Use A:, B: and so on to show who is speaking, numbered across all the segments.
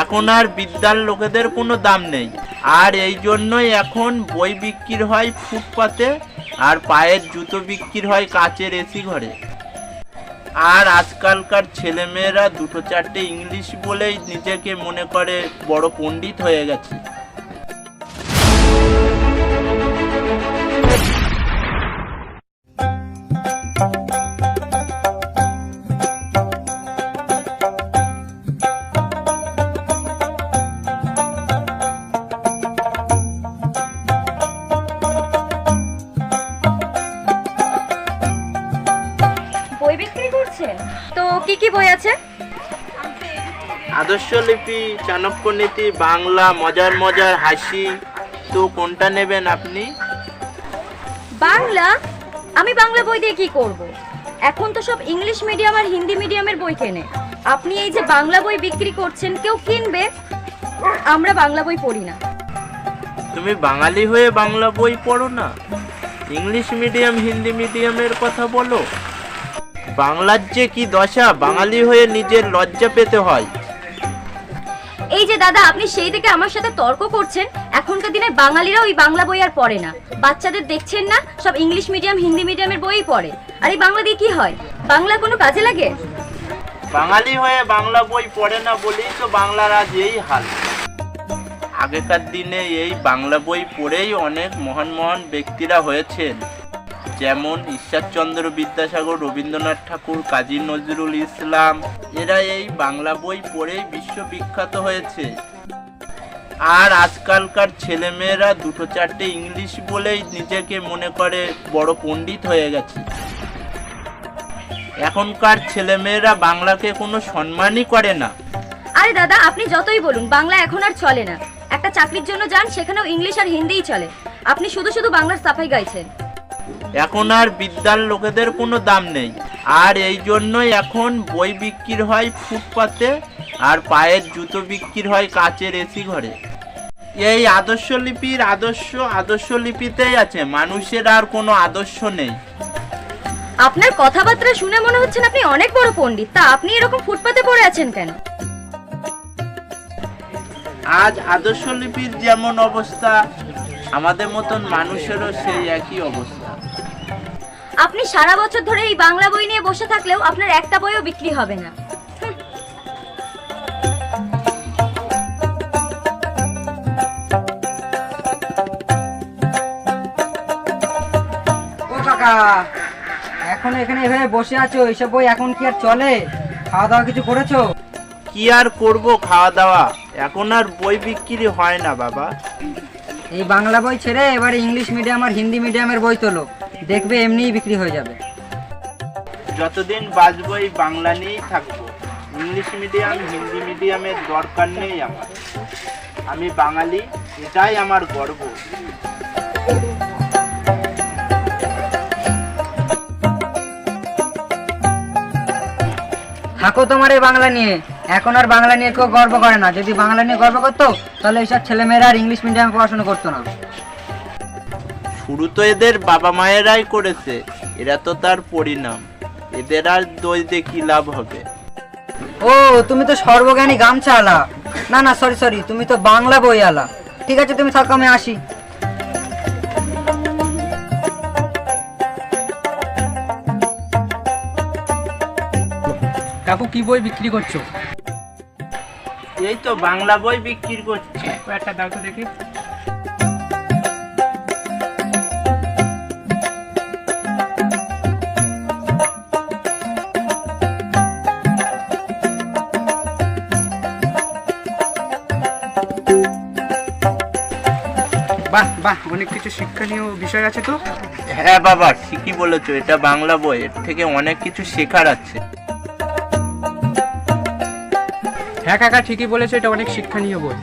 A: এখন আর বিদ্যার লোকেদের কোনো দাম নেই। আর এই জন্যই এখন বই বিক্রি হয় ফুটপাতে, আর পায়ের জুতো বিক্রি হয় কাচের এসি ঘরে। আর আজকালকার ছেলেমেয়েরা দুটো চারটে ইংলিশ বলেই নিজেকে মনে করে বড় পণ্ডিত হয়ে গেছে।
B: কি কি বই আছে?
A: আদর্শ লিপি চাণক্য নীতি বাংলা মজার মজার হাসি। তো কোনটা নেবেন আপনি?
B: বাংলা? আমি বাংলা বই দিয়ে কি করব? এখন তো সব ইংলিশ মিডিয়াম আর হিন্দি মিডিয়ামের বই কেনে। আপনি এই যে বাংলা বই বিক্রি করছেন কেউ কিনবে? আমরা বাংলা বই পড়ি না।
A: তুমি বাঙালি হয়ে বাংলা বই পড়ো না। ইংলিশ মিডিয়াম হিন্দি মিডিয়ামের কথা বলো। বাংলার যে কি দশা বাঙালি হয়ে নিজের লজ্জা পেতে হয়।
B: এই যে দাদা আপনি সেই থেকে আমার সাথে তর্ক করছেন। এখনকার দিনে বাঙালিরা ওই বাংলা বই আর পড়ে না। বাচ্চাদের দেখছেন না সব ইংলিশ মিডিয়াম হিন্দি মিডিয়ামের বই পড়ে। আর এই বাংলা দিয়ে কি হয়? বাংলা কোনো কাজে লাগে?
A: বাঙালি হয়ে বাংলা বই পড়ে না বলেই তো বাংলার আজ এই হাল। আগেকার দিনে এই বাংলা বই পড়েই অনেক মহান মহান ব্যক্তিরা হয়েছেন। যেমন ঈশ্বরচন্দ্র বিদ্যাসাগর, রবীন্দ্রনাথ ঠাকুর, কাজী নজরুল ইসলাম, এরা এই বাংলা বই পড়েই বিশ্ববিখ্যাত হয়েছে। আর আজকালকার ছেলেমেয়েরা দুটো চারটে ইংলিশ বলেই নিজেকে মনে করে বড় পণ্ডিত হয়ে গেছে। এখনকার ছেলেমেয়েরা বাংলাকে কোনো সম্মানই করে না।
B: আরে দাদা, আপনি যতই বলুন, বাংলা এখন আর চলে না। একটা চাকরির জন্য যান, সেখানেও ইংলিশ আর হিন্দিই চলে। আপনি শুধু শুধু বাংলার সাফাই গাইছেন।
A: এখন আর বিদ্যার লোকেদের কোনো দাম নেই। আর এই জন্যই এখন বই বিক্রি হয় ফুটপাতে আর পায়ের জুতো বিক্রি হয় কাচের এসি ঘরে। এই আদর্শ লিপির আদর্শ আদর্শ লিপিতেই আছে মানুষের আর কোনো আদর্শ নেই।
B: আপনার কথাবার্তা শুনে মনে হচ্ছে আপনি অনেক বড় পণ্ডিত তা আপনি এরকম ফুটপাতে পড়ে আছেন কেন?
A: আজ আদর্শ লিপির যেমন অবস্থা আমাদের মতন মানুষেরও সেই একই অবস্থা।
B: আপনি সারা বছর ধরে এই বাংলা বই নিয়ে বসে থাকলেও আপনার একটা বইও বিক্রি হবে না।
C: ও কাকা এখন এখানে এভাবে বসে আছো এইসব বই এখন কি আর চলে? খাওয়া দাওয়া কিছু করেছ?
A: কি আর করব খাওয়া দাওয়া এখন আর বই বিক্রি হয় না বাবা।
C: এই বাংলা বই ছেড়ে এবারে ইংলিশ মিডিয়াম আর হিন্দি মিডিয়ামের বই তোলো। দেখবে এমনিই বিক্রি হয়ে যাবে।
A: যতদিন বাঁচবো এই বাংলা নিয়েই থাকব। ইংলিশ মিডিয়াম হিন্দি মিডিয়ামের দরকার নেই আমার। আমি বাঙালি এটাই আমার গর্ব।
C: থাকো তোমার এই বাংলা নিয়ে। এখন আর বাংলা নিয়ে কেউ গর্ব করে না। যদি বাংলা নিয়ে গর্ব করতো তাহলে এইসব ছেলেমেয়েরা আর ইংলিশ মিডিয়ামে পড়াশোনা করতো না।
A: শুরু তো এদের বাবা মায়েরাই করেছে। এরা তো তার পরিণাম। এদের আর দিয়ে কি লাভ হবে?
C: ও তুমি তো সর্বজ্ঞানী গামছা আলা না না সরি সরি তুমি তো বাংলা বই আলা ঠিক আছে তুমি থাকো আমি আসি।
D: কাকু কি বই বিক্রি করছ?
A: এই তো বাংলা বই বিক্রি করছি।
D: একটা দাও তো দেখি। বাহ বাহ অনেক কিছু শিক্ষণীয় বিষয় আছে তো।
A: হ্যাঁ বাবা ঠিকই বলেছ এটা বাংলা বই এর থেকে অনেক কিছু শেখার আছে।
D: হ্যাঁ কাকা ঠিকই বলেছ এটা অনেক শিক্ষণীয় বই।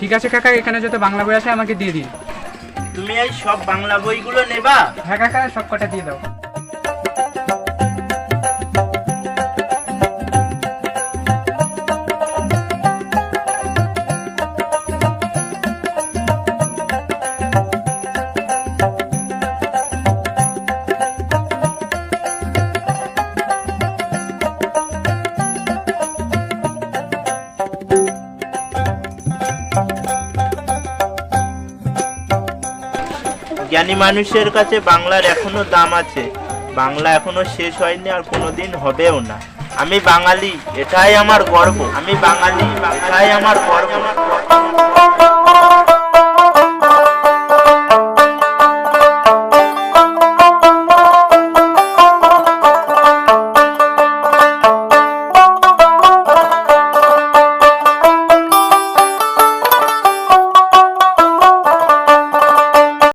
D: ঠিক আছে কাকা এখানে যত বাংলা বই আছে আমাকে দিয়ে দিন।
A: তুমি এই সব বাংলা বইগুলো নেবা?
D: হ্যাঁ কাকা সব কটা দিয়ে দাও।
A: বাঙালি মানুষের কাছে বাংলার এখনও দাম আছে। বাংলা এখনও শেষ হয়নি আর কোনোদিন হবেও না। আমি বাঙালি, এটাই আমার গর্ব। আমি বাঙালি, এটাই আমার গর্ব।